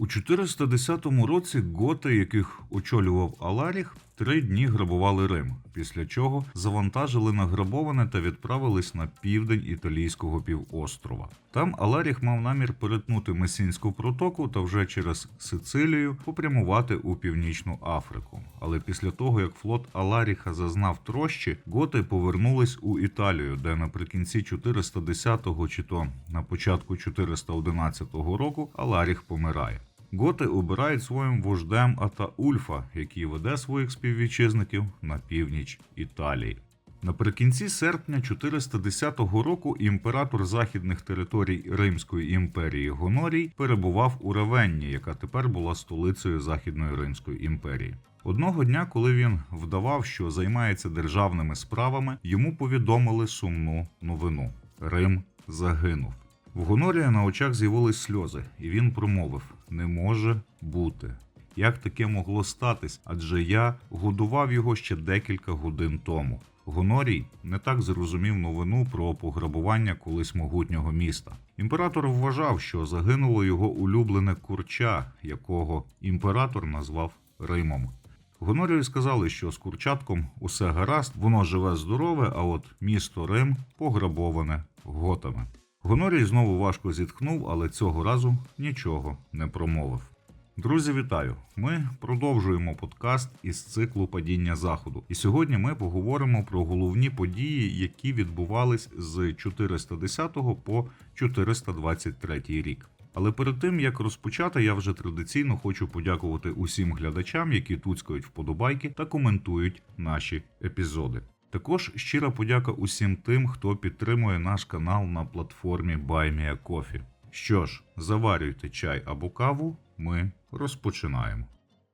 У 410 році готи, яких очолював Аларіх, три дні грабували Рим, після чого завантажили награбоване та відправились на південь італійського півострова. Там Аларіх мав намір перетнути Месінську протоку та вже через Сицилію попрямувати у північну Африку. Але після того, як флот Аларіха зазнав трощі, готи повернулись у Італію, де наприкінці 410-го чи то на початку 411 року Аларіх помирає. Готи обирають своїм вождем Атаульфа, який веде своїх співвітчизників на північ Італії. Наприкінці серпня 410 року імператор західних територій Римської імперії Гонорій перебував у Равенні, яка тепер була столицею Західної Римської імперії. Одного дня, коли він вдавав, що займається державними справами, йому повідомили сумну новину: Рим загинув. В Гонорія на очах з'явились сльози, і він промовив: Не може бути. Як таке могло статись? Адже я годував його ще декілька годин тому. Гонорій не так зрозумів новину про пограбування колись могутнього міста. Імператор вважав, що загинуло його улюблене курча, якого імператор назвав Римом. Гонорію сказали, що з курчатком усе гаразд, воно живе здорове, а от місто Рим пограбоване готами. Гонорій знову важко зітхнув, але цього разу нічого не промовив. Друзі, вітаю! Ми продовжуємо подкаст із циклу падіння заходу. І сьогодні ми поговоримо про головні події, які відбувались з 410 по 423 рік. Але перед тим як розпочати, я вже традиційно хочу подякувати усім глядачам, які туцькають вподобайки та коментують наші епізоди. Також щира подяка усім тим, хто підтримує наш канал на платформі BuyMeACoffee. Що ж, заварюйте чай або каву, ми розпочинаємо.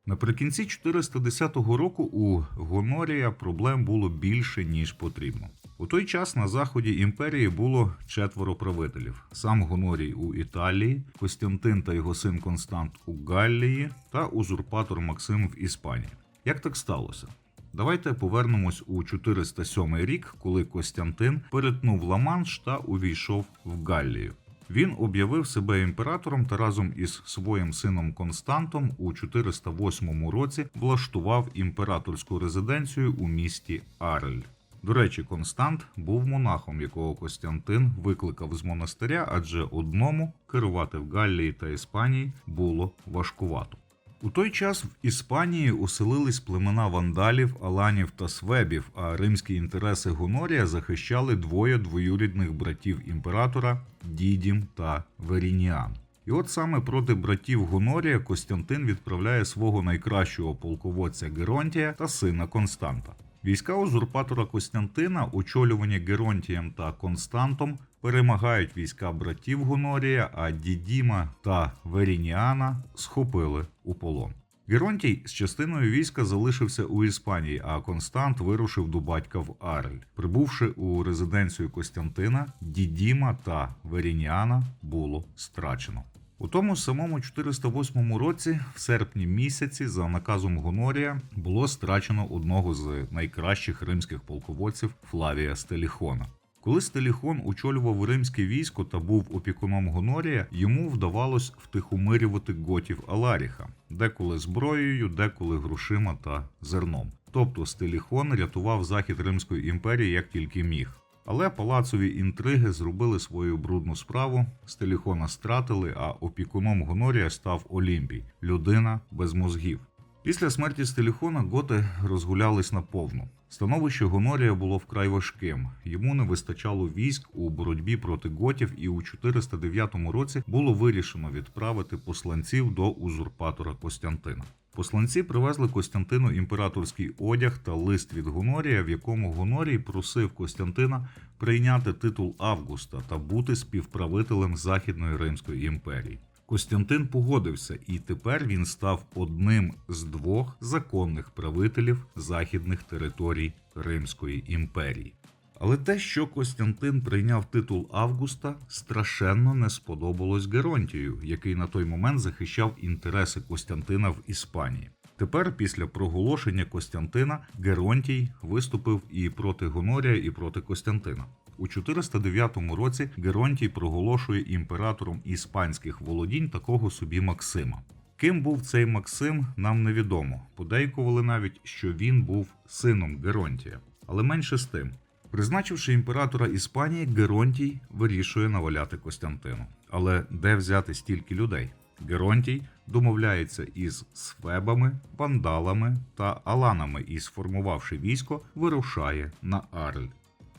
Наприкінці 410 року у Гонорія проблем було більше, ніж потрібно. У той час на заході імперії було четверо правителів: сам Гонорій у Італії, Костянтин та його син Констант у Галлії та узурпатор Максим в Іспанії. Як так сталося? Давайте повернемось у 407 рік, коли Костянтин перетнув Ла-Манш та увійшов в Галлію. Він об'явив себе імператором та разом із своїм сином Константом у 408 році влаштував імператорську резиденцію у місті Арель. До речі, Констант був монахом, якого Костянтин викликав з монастиря, адже одному керувати в Галлії та Іспанії було важкувато. У той час в Іспанії оселились племена вандалів, аланів та свебів, а римські інтереси Гонорія захищали двоє двоюрідних братів імператора Дідім та Верініан. І от саме проти братів Гонорія Костянтин відправляє свого найкращого полководця Геронтія та сина Константа. Війська узурпатора Костянтина, очолювані Геронтієм та Константом, перемагають війська братів Гонорія, а Дідіма та Верініана схопили у полон. Геронтій з частиною війська залишився у Іспанії, а Констант вирушив до батька в Арель. Прибувши у резиденцію Костянтина, Дідіма та Верініана було страчено. У тому самому 408 році, в серпні місяці, за наказом Гонорія, було страчено одного з найкращих римських полководців Флавія Стеліхона. Коли Стеліхон очолював римське військо та був опікуном Гонорія, йому вдавалось втихомирювати готів Аларіха, деколи зброєю, деколи грошима та зерном. Тобто Стеліхон рятував захід Римської імперії як тільки міг. Але палацові інтриги зробили свою брудну справу. Стеліхона стратили, а опікуном Гонорія став Олімпій людина без мозгів. Після смерті Стеліхона готи розгулялись наповну. Становище Гонорія було вкрай важким. Йому не вистачало військ у боротьбі проти готів, і у 409 році було вирішено відправити посланців до узурпатора Костянтина. Посланці привезли Костянтину імператорський одяг та лист від Гонорія, в якому Гонорій просив Костянтина прийняти титул Августа та бути співправителем Західної Римської імперії. Костянтин погодився, і тепер він став одним з двох законних правителів західних територій Римської імперії. Але те, що Костянтин прийняв титул Августа, страшенно не сподобалось Геронтію, який на той момент захищав інтереси Костянтина в Іспанії. Тепер, після проголошення Костянтина, Геронтій виступив і проти Гонорія, і проти Костянтина. У 409 році Геронтій проголошує імператором іспанських володінь такого собі Максима. Ким був цей Максим, нам невідомо. Подейкували навіть, що він був сином Геронтія. Але менше з тим. Призначивши імператора Іспанії, Геронтій вирішує наваляти Костянтину. Але де взяти стільки людей? Геронтій домовляється із свебами, вандалами та аланами і, сформувавши військо, вирушає на Арль.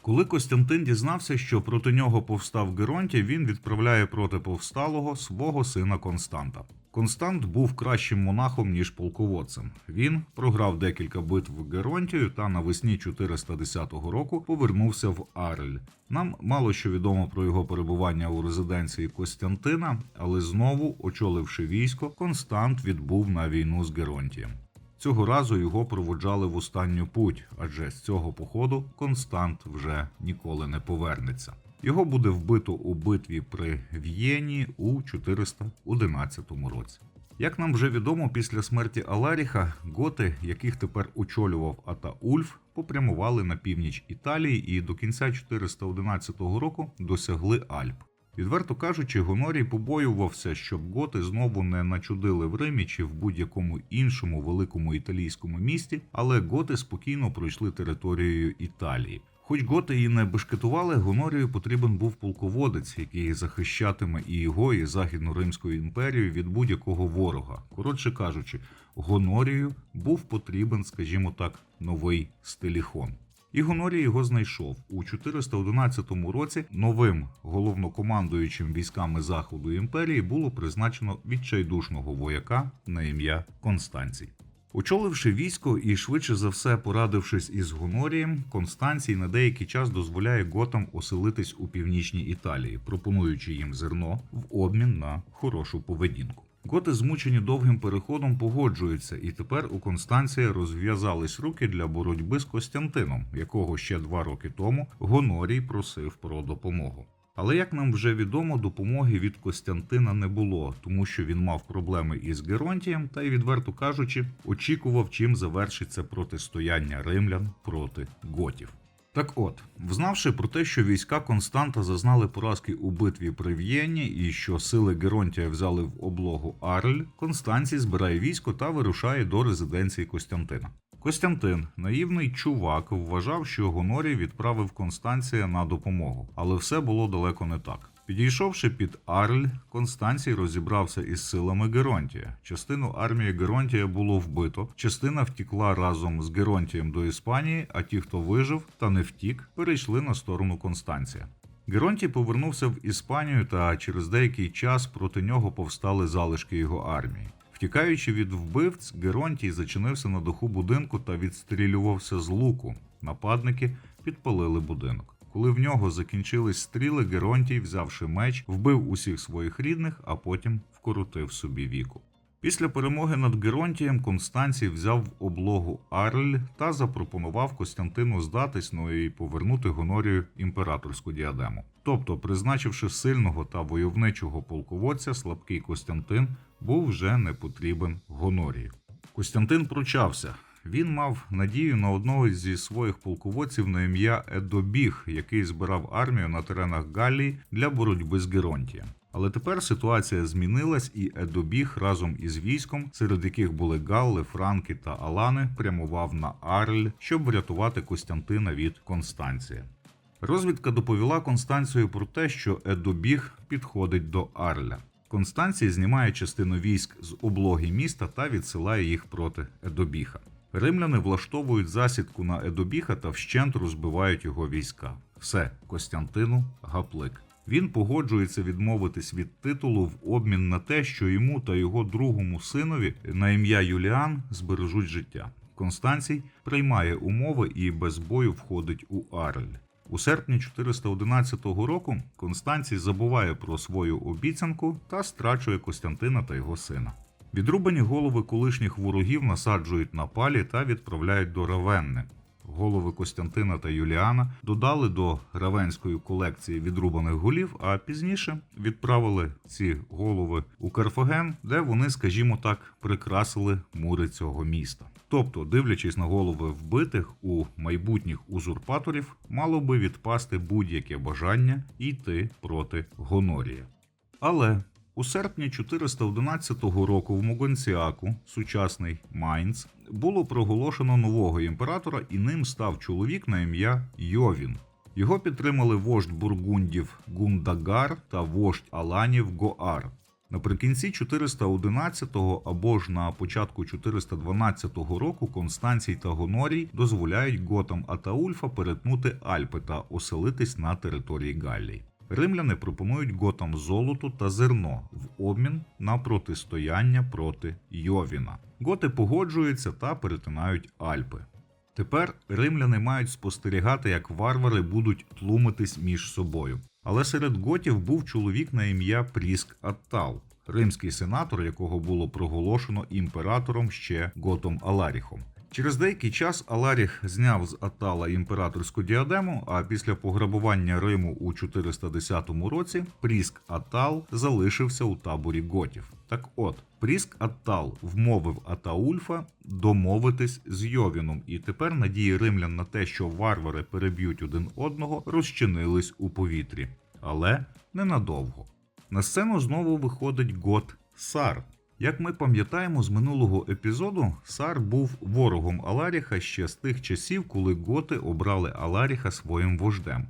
Коли Костянтин дізнався, що проти нього повстав Геронтій, він відправляє проти повсталого свого сина Константа. Констант був кращим монахом, ніж полководцем. Він програв декілька битв Геронтію та навесні 410 року повернувся в Арль. Нам мало що відомо про його перебування у резиденції Костянтина, але знову, очоливши військо, Констант відбув на війну з Геронтієм. Цього разу його проводжали в останню путь, адже з цього походу Констант вже ніколи не повернеться. Його буде вбито у битві при В'єні у 411 році. Як нам вже відомо, після смерті Аларіха готи, яких тепер очолював Атаульф, попрямували на північ Італії і до кінця 411 року досягли Альп. Відверто кажучи, Гонорій побоювався, щоб готи знову не начудили в Римі чи в будь-якому іншому великому італійському місті, але готи спокійно пройшли територією Італії. Хоч готи і не бешкетували, Гонорію потрібен був полководець, який захищатиме і його, і Західну Римську імперію від будь-якого ворога. Коротше кажучи, Гонорію був потрібен, скажімо так, новий стиліхон. І Гонорій його знайшов у 411 році. Новим головнокомандуючим військами заходу імперії було призначено відчайдушного вояка на ім'я Констанцій. Очоливши військо і швидше за все порадившись із Гонорієм, Констанцій на деякий час дозволяє готам оселитись у північній Італії, пропонуючи їм зерно в обмін на хорошу поведінку. Готи, змучені довгим переходом, погоджуються, і тепер у Констанція розв'язались руки для боротьби з Костянтином, якого ще два роки тому Гонорій просив про допомогу. Але як нам вже відомо, допомоги від Костянтина не було, тому що він мав проблеми із Геронтієм та й, відверто кажучи, очікував, чим завершиться протистояння римлян проти готів. Так от, взнавши про те, що війська Константа зазнали поразки у битві при В'єні і що сили Геронтія взяли в облогу Арль, Констанцій збирає військо та вирушає до резиденції Костянтина. Костянтин, наївний чувак, вважав, що Гонорій відправив Констанція на допомогу, але все було далеко не так. Підійшовши під Арль, Констанцій розібрався із силами Геронтія. Частину армії Геронтія було вбито, частина втікла разом з Геронтієм до Іспанії, а ті, хто вижив та не втік, перейшли на сторону Констанція. Геронтій повернувся в Іспанію, та через деякий час проти нього повстали залишки його армії. Втікаючи від вбивць, Геронтій зачинився на даху будинку та відстрілювався з луку. Нападники підпалили будинок. Коли в нього закінчились стріли, Геронтій, взявши меч, вбив усіх своїх рідних, а потім вкоротив собі віку. Після перемоги над Геронтієм Констанцій взяв в облогу Арль та запропонував Костянтину здатись, ну і повернути Гонорію імператорську діадему. Тобто, призначивши сильного та войовничого полководця, слабкий Костянтин був вже не потрібен Гонорії. Костянтин пручався. Він мав надію на одного зі своїх полководців на ім'я Едобіг, який збирав армію на теренах Галлії для боротьби з Геронтієм. Але тепер ситуація змінилась, і Едобіг разом із військом, серед яких були Галли, Франки та Алани, прямував на Арль, щоб врятувати Костянтина від Констанція. Розвідка доповіла Констанцію про те, що Едобіг підходить до Арля. Констанцій знімає частину військ з облоги міста та відсилає їх проти Едобіха. Римляни влаштовують засідку на Едобіха та вщент розбивають його війська. Все, Костянтину гаплик. Він погоджується відмовитись від титулу в обмін на те, що йому та його другому синові на ім'я Юліан збережуть життя. Констанцій приймає умови і без бою входить у Арль. У серпні 411 року Констанцій забуває про свою обіцянку та страчує Костянтина та його сина. Відрубані голови колишніх ворогів насаджують на палі та відправляють до Равенни. Голови Костянтина та Юліана додали до равенської колекції відрубаних голів, а пізніше відправили ці голови у Карфаген, де вони, скажімо так, прикрасили мури цього міста. Тобто, дивлячись на голови вбитих у майбутніх узурпаторів, мало би відпасти будь-яке бажання йти проти Гонорія. Але У серпні 411 року в Могонціаку, сучасний Майнц, було проголошено нового імператора, і ним став чоловік на ім'я Йовін. Його підтримали вождь бургундів Гундагар та вождь Аланів Гоар. Наприкінці 411-го або ж на початку 412 року Констанцій та Гонорій дозволяють готам Атаульфа перетнути Альпи та оселитись на території Галлії. Римляни пропонують готам золото та зерно в обмін на протистояння проти Йовіна. Готи погоджуються та перетинають Альпи. Тепер римляни мають спостерігати, як варвари будуть тлумитись між собою. Але серед готів був чоловік на ім'я Пріск Аттал, римський сенатор, якого було проголошено імператором ще Готом Аларіхом. Через деякий час Аларіх зняв з Атала імператорську діадему, а після пограбування Риму у 410 році Пріск Атал залишився у таборі готів. Так от, Пріск Аттал вмовив Атаульфа домовитись з Йовіном, і тепер надії римлян на те, що варвари переб'ють один одного, розчинились у повітрі. Але ненадовго. На сцену знову виходить гот Сар. Як ми пам'ятаємо з минулого епізоду, Сар був ворогом Аларіха ще з тих часів, коли готи обрали Аларіха своїм вождем.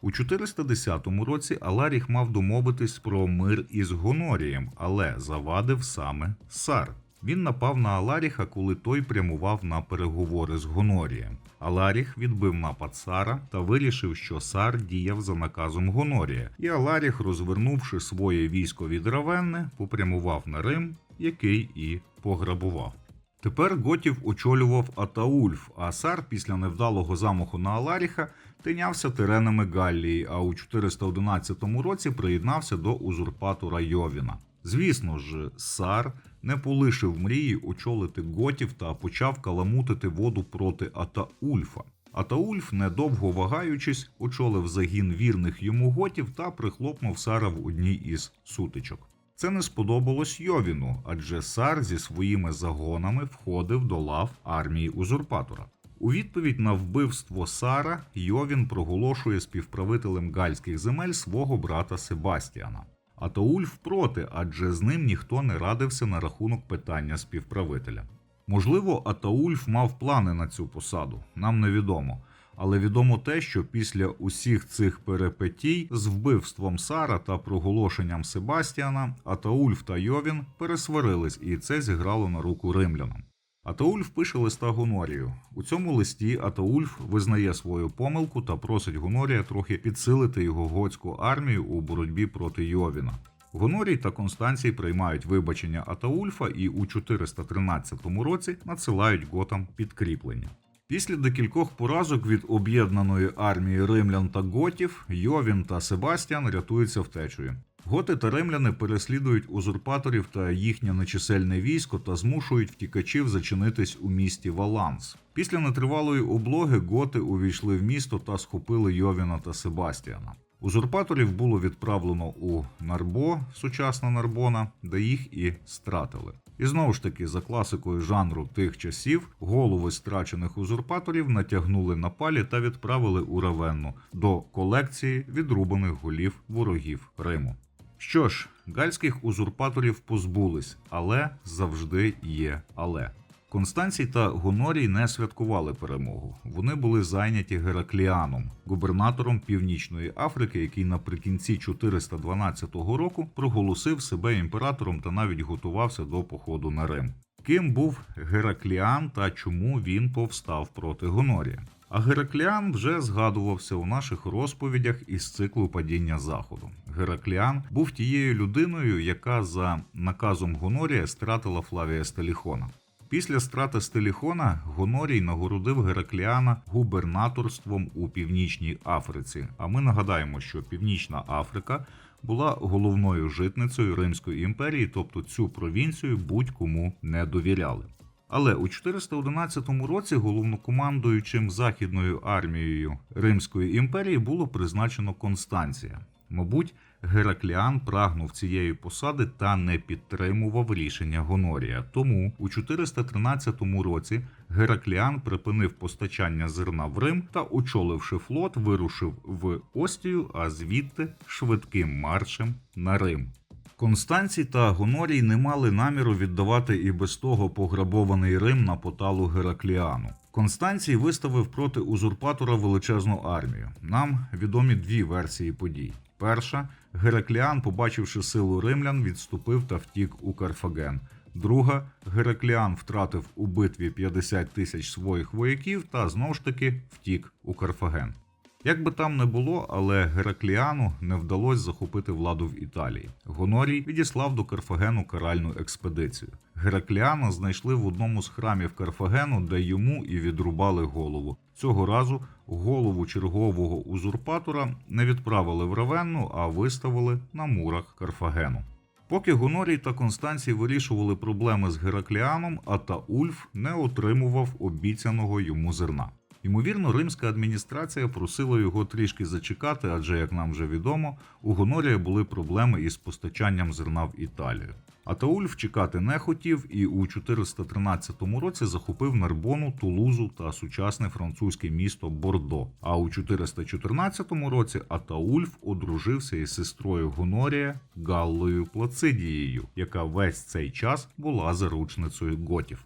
У 410 році Аларіх мав домовитись про мир із Гонорієм, але завадив саме Сар. Він напав на Аларіха, коли той прямував на переговори з Гонорієм. Аларіх відбив напад Сара та вирішив, що Сар діяв за наказом Гонорія, і Аларіх, розвернувши своє військо від Равенни, попрямував на Рим, який і пограбував. Тепер готів очолював Атаульф, а Сар після невдалого замаху на Аларіха тинявся теренами Галлії, а у 411 році приєднався до узурпатора Йовіна. Звісно ж, Сар не полишив мрії очолити готів та почав каламутити воду проти Атаульфа. Атаульф, недовго вагаючись, очолив загін вірних йому готів та прихлопнув Сара в одній із сутичок. Це не сподобалось Йовіну, адже Сар зі своїми загонами входив до лав армії узурпатора. У відповідь на вбивство Сара Йовін проголошує співправителем гальських земель свого брата Себастіана. Атаульф проти, адже з ним ніхто не радився на рахунок питання співправителя. Можливо, Атаульф мав плани на цю посаду, нам невідомо. Але відомо те, що після усіх цих перепетій з вбивством Сара та проголошенням Себастіана Атаульф та Йовін пересварились, і це зіграло на руку римлянам. Атаульф пише листа Гонорію. У цьому листі Атаульф визнає свою помилку та просить Гонорія трохи підсилити його готську армію у боротьбі проти Йовіна. Гонорій та Констанцій приймають вибачення Атаульфа і у 413 році надсилають готам підкріплення. Після декількох поразок від об'єднаної армії римлян та готів Йовін та Себастьян рятуються втечею. Готи та римляни переслідують узурпаторів та їхнє нечисельне військо та змушують втікачів зачинитись у місті Валанс. Після нетривалої облоги готи увійшли в місто та схопили Йовіна та Себастіана. Узурпаторів було відправлено у Нарбо, сучасна Нарбона, де їх і стратили. І знову ж таки, за класикою жанру тих часів, голови страчених узурпаторів натягнули на палі та відправили у Равенну до колекції відрубаних голів ворогів Риму. Що ж, гальських узурпаторів позбулись, але завжди є але. Констанцій та Гонорій не святкували перемогу. Вони були зайняті Геракліаном, губернатором Північної Африки, який наприкінці 412 року проголосив себе імператором та навіть готувався до походу на Рим. Ким був Геракліан та чому він повстав проти Гонорія? А Геракліан вже згадувався у наших розповідях із циклу падіння заходу. Геракліан був тією людиною, яка за наказом Гонорія стратила Флавія Стеліхона. Після страти Стеліхона Гонорій нагородив Геракліана губернаторством у Північній Африці. А ми нагадаємо, що Північна Африка була головною житницею Римської імперії, тобто цю провінцію будь-кому не довіряли. Але у 411 році головнокомандуючим західною армією Римської імперії було призначено Констанція. Мабуть, Геракліан прагнув цієї посади та не підтримував рішення Гонорія. Тому у 413 році Геракліан припинив постачання зерна в Рим та, очоливши флот, вирушив в Остію, а звідти швидким маршем на Рим. Констанцій та Гонорій не мали наміру віддавати і без того пограбований Рим на поталу Геракліану. Констанцій виставив проти узурпатора величезну армію. Нам відомі дві версії подій. Перша Геракліан, побачивши силу римлян, відступив та втік у Карфаген. Друга Геракліан втратив у битві 50 тисяч своїх вояків та знов ж таки втік у Карфаген. Як би там не було, але Геракліану не вдалося захопити владу в Італії. Гонорій відіслав до Карфагену каральну експедицію. Геракліана знайшли в одному з храмів Карфагену, де йому і відрубали голову. Цього разу голову чергового узурпатора не відправили в Равенну, а виставили на мурах Карфагену. Поки Гонорій та Констанцій вирішували проблеми з Геракліаном, Атаульф не отримував обіцяного йому зерна. Ймовірно, римська адміністрація просила його трішки зачекати, адже, як нам вже відомо, у Гонорія були проблеми із постачанням зерна в Італію. Атаульф чекати не хотів і у 413 році захопив Нарбону, Тулузу та сучасне французьке місто Бордо. А у 414 році Атаульф одружився із сестрою Гонорія Галлою Плацидією, яка весь цей час була заручницею готів.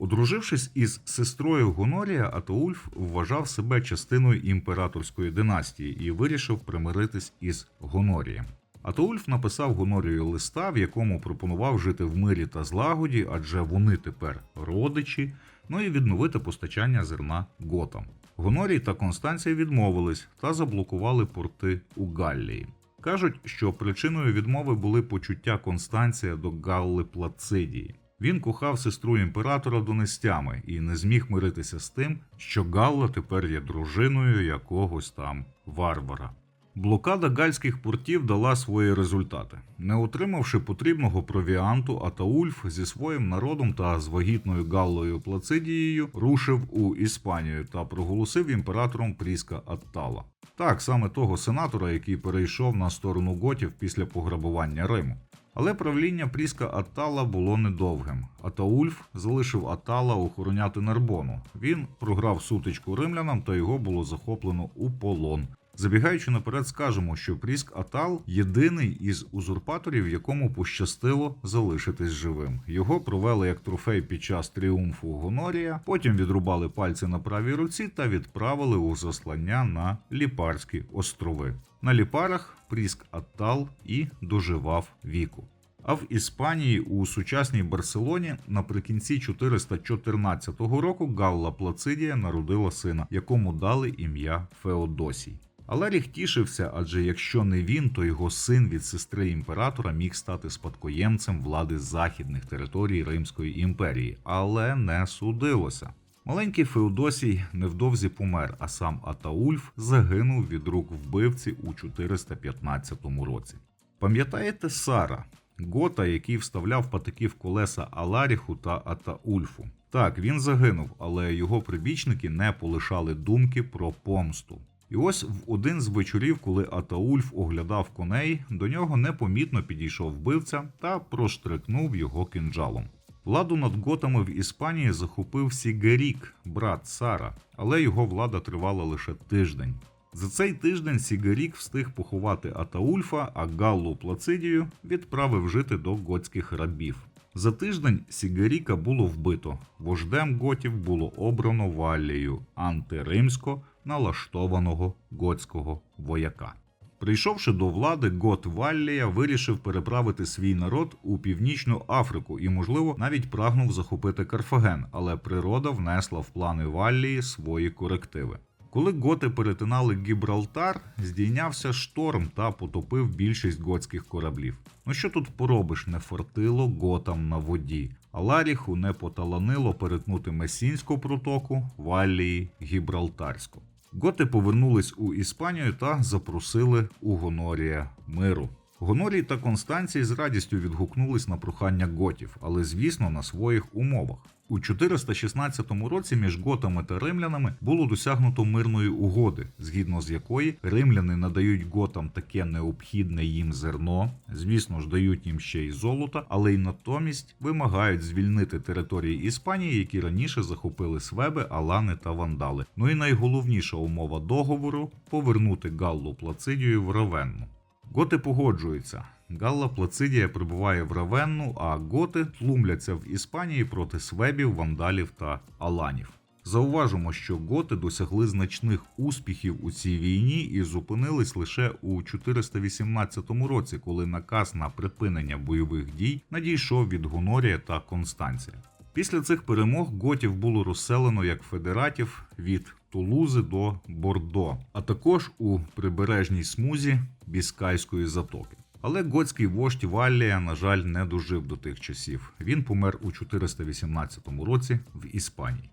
Одружившись із сестрою Гонорія, Атаульф вважав себе частиною імператорської династії і вирішив примиритись із Гонорієм. Атаульф написав Гонорію листа, в якому пропонував жити в мирі та злагоді, адже вони тепер родичі, ну і відновити постачання зерна готам. Гонорій та Констанція відмовились та заблокували порти у Галлії. Кажуть, що причиною відмови були почуття Констанція до Галли Плацидії. Він кохав сестру імператора донестями і не зміг миритися з тим, що Галла тепер є дружиною якогось там варвара. Блокада гальських портів дала свої результати. Не отримавши потрібного провіанту, Атаульф зі своїм народом та з вагітною Галлою Плацидією рушив у Іспанію та проголосив імператором Пріска Аттала. Так, саме того сенатора, який перейшов на сторону готів після пограбування Риму. Але правління Пріска Атала було недовгим. Атаульф залишив Атала охороняти Нарбону. Він програв сутичку римлянам та його було захоплено у полон. Забігаючи наперед, скажемо, що Пріск Атал єдиний із узурпаторів, якому пощастило залишитись живим. Його провели як трофей під час тріумфу Гонорія, потім відрубали пальці на правій руці та відправили у заслання на Ліпарські острови. На Ліпарах Пріск Аттал і доживав віку. А в Іспанії у сучасній Барселоні наприкінці 414 року Галла Плацидія народила сина, якому дали ім'я Феодосій. Алеріх тішився, адже якщо не він, то його син від сестри імператора міг стати спадкоємцем влади західних територій Римської імперії, але не судилося. Маленький Феодосій невдовзі помер, а сам Атаульф загинув від рук вбивці у 415 році. Пам'ятаєте Сара, гота, який вставляв патики в колеса Аларіху та Атаульфу? Так, він загинув, але його прибічники не полишали думки про помсту. І ось в один з вечорів, коли Атаульф оглядав коней, до нього непомітно підійшов вбивця та проштрикнув його кинджалом. Владу над готами в Іспанії захопив Сігарік, брат Сара, але його влада тривала лише тиждень. За цей тиждень Сігарік встиг поховати Атаульфа, а Галлу Плацидію відправив жити до готських рабів. За тиждень Сігаріка було вбито. Вождем готів було обрано Валлію антиримсько налаштованого готського вояка. Прийшовши до влади, Гот Валлія вирішив переправити свій народ у північну Африку і, можливо, навіть прагнув захопити Карфаген, але природа внесла в плани Валлії свої корективи. Коли готи перетинали Гібралтар, здійнявся шторм та потопив більшість готських кораблів. Ну що тут поробиш, не фортило готам на воді, а Ларіху не поталанило перетнути Месінську протоку, Валії, Гібралтарську. Готи повернулись у Іспанію та запросили у Гонорія миру. Гонорій та Констанцій з радістю відгукнулись на прохання готів, але звісно на своїх умовах. У 416 році між готами та римлянами було досягнуто мирної угоди, згідно з якої римляни надають готам таке необхідне їм зерно, звісно ж дають їм ще й золото, але й натомість вимагають звільнити території Іспанії, які раніше захопили свеби, алани та вандали. Ну і найголовніша умова договору повернути Галлу Плацидію в Равенну. Готи погоджуються. Галла Плацидія прибуває в Равенну, а готи тлумляться в Іспанії проти свебів, вандалів та аланів. Зауважимо, що готи досягли значних успіхів у цій війні і зупинились лише у 418 році, коли наказ на припинення бойових дій надійшов від Гонорія та Констанція. Після цих перемог готів було розселено як федератів від Тулузи до Бордо, а також у прибережній смузі Біскайської затоки. Але готський вождь Валлія, на жаль, не дожив до тих часів. Він помер у 418 році в Іспанії.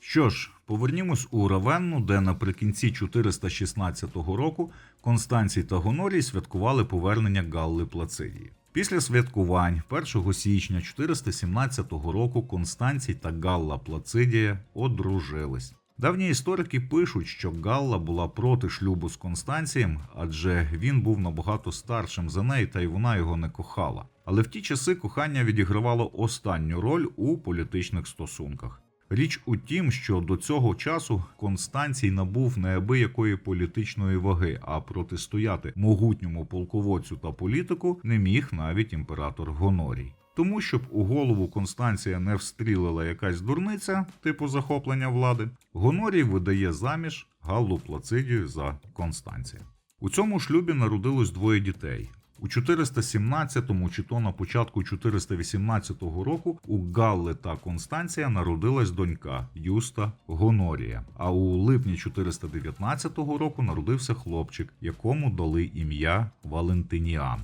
Що ж, повернімось у Равенну, де наприкінці 416 року Констанцій та Гонорій святкували повернення Галли Плацидії. Після святкувань 1 січня 417 року Констанцій та Галла Плацидія одружились. Давні історики пишуть, що Галла була проти шлюбу з Констанцієм, адже він був набагато старшим за неї, та й вона його не кохала. Але в ті часи кохання відігравало останню роль у політичних стосунках. Річ у тім, що до цього часу Констанцій набув неабиякої політичної ваги, а протистояти могутньому полководцю та політику не міг навіть імператор Гонорій. Тому, щоб у голову Констанція не встрілила якась дурниця, типу захоплення влади, Гонорій видає заміж Галлу Плацидію за Констанція. У цьому шлюбі народилось двоє дітей. У 417-му чи то на початку 418 року у Галли та Констанція народилась донька Юста Гонорія. А у липні 419 року народився хлопчик, якому дали ім'я Валентиніан.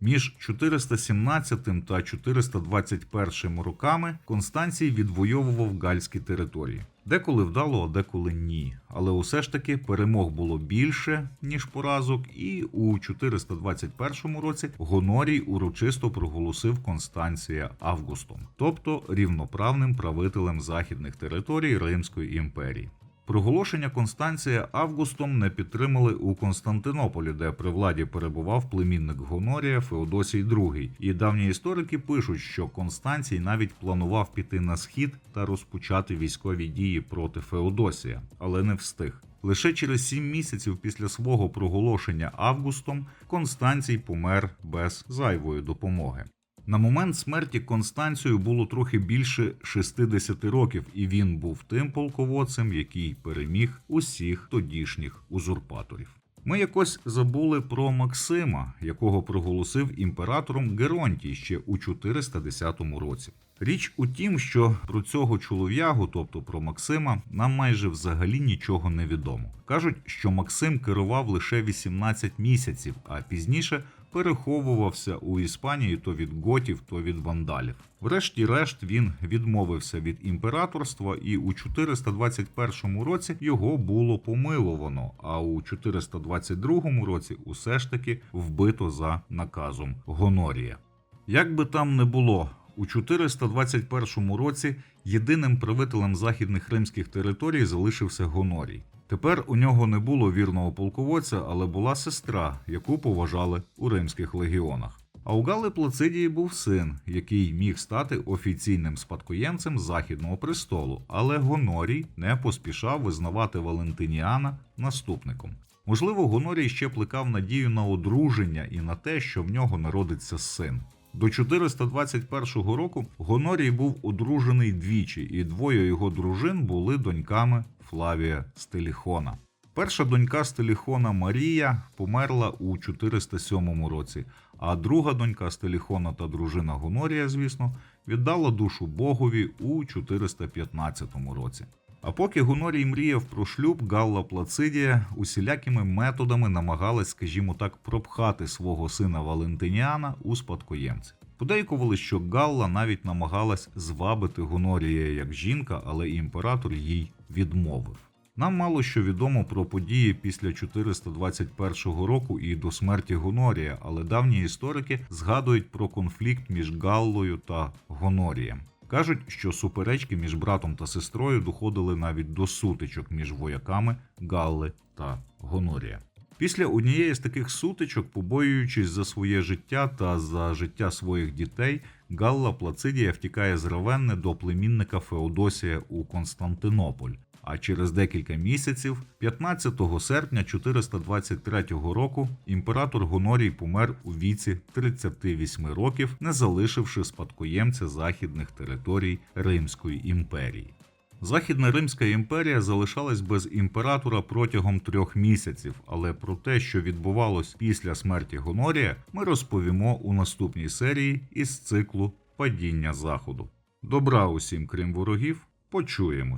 Між 417 та 421 роками Констанцій відвоював гальські території. Деколи вдало, а деколи ні. Але усе ж таки перемог було більше, ніж поразок, і у 421 році Гонорій урочисто проголосив Констанція Августом, тобто рівноправним правителем західних територій Римської імперії. Проголошення Констанція Августом не підтримали у Константинополі, де при владі перебував племінник Гонорія Феодосій II. І давні історики пишуть, що Констанцій навіть планував піти на схід та розпочати військові дії проти Феодосія, але не встиг. Лише через сім місяців після свого проголошення Августом Констанцій помер без зайвої допомоги. На момент смерті Констанцію було трохи більше 60 років, і він був тим полководцем, який переміг усіх тодішніх узурпаторів. Ми якось забули про Максима, якого проголосив імператором Геронтій ще у 410 році. Річ у тім, що про цього чолов'ягу, тобто про Максима, нам майже взагалі нічого не відомо. Кажуть, що Максим керував лише 18 місяців, а пізніше переховувався у Іспанії то від готів, то від вандалів. Врешті-решт він відмовився від імператорства, і у 421 році його було помиловано. А у 422 році усе ж таки вбито за наказом Гонорія. Як би там не було, у 421 році єдиним правителем західних римських територій залишився Гонорій. Тепер у нього не було вірного полководця, але була сестра, яку поважали у римських легіонах. А у Гали Плацидії був син, який міг стати офіційним спадкоємцем західного престолу, але Гонорій не поспішав визнавати Валентиніана наступником. Можливо, Гонорій ще плекав надію на одруження і на те, що в нього народиться син. До 421 року Гонорій був одружений двічі, і двоє його дружин були доньками Флавія Стеліхона. Перша донька Стеліхона Марія померла у 407 році, а друга донька Стеліхона та дружина Гонорія, звісно, віддала душу Богові у 415 році. А поки Гонорій мріяв про шлюб, Галла Плацидія усілякими методами намагалась, скажімо так, пропхати свого сина Валентиніана у спадкоємці. Подейкували, що Галла навіть намагалась звабити Гонорія як жінка, але імператор їй відмовив. Нам мало що відомо про події після 421 року і до смерті Гонорія, але давні історики згадують про конфлікт між Галлою та Гонорієм. Кажуть, що суперечки між братом та сестрою доходили навіть до сутичок між вояками Галли та Гонорія. Після однієї з таких сутичок, побоюючись за своє життя та за життя своїх дітей, Галла Плацидія втікає з Равенни до племінника Феодосія у Константинополь. А через декілька місяців, 15 серпня 423 року, імператор Гонорій помер у віці 38 років, не залишивши спадкоємця західних територій Римської імперії. Західна Римська імперія залишалась без імператора протягом трьох місяців, але про те, що відбувалось після смерті Гонорія, ми розповімо у наступній серії із циклу Падіння Заходу. Добра усім, крім ворогів, почуємось.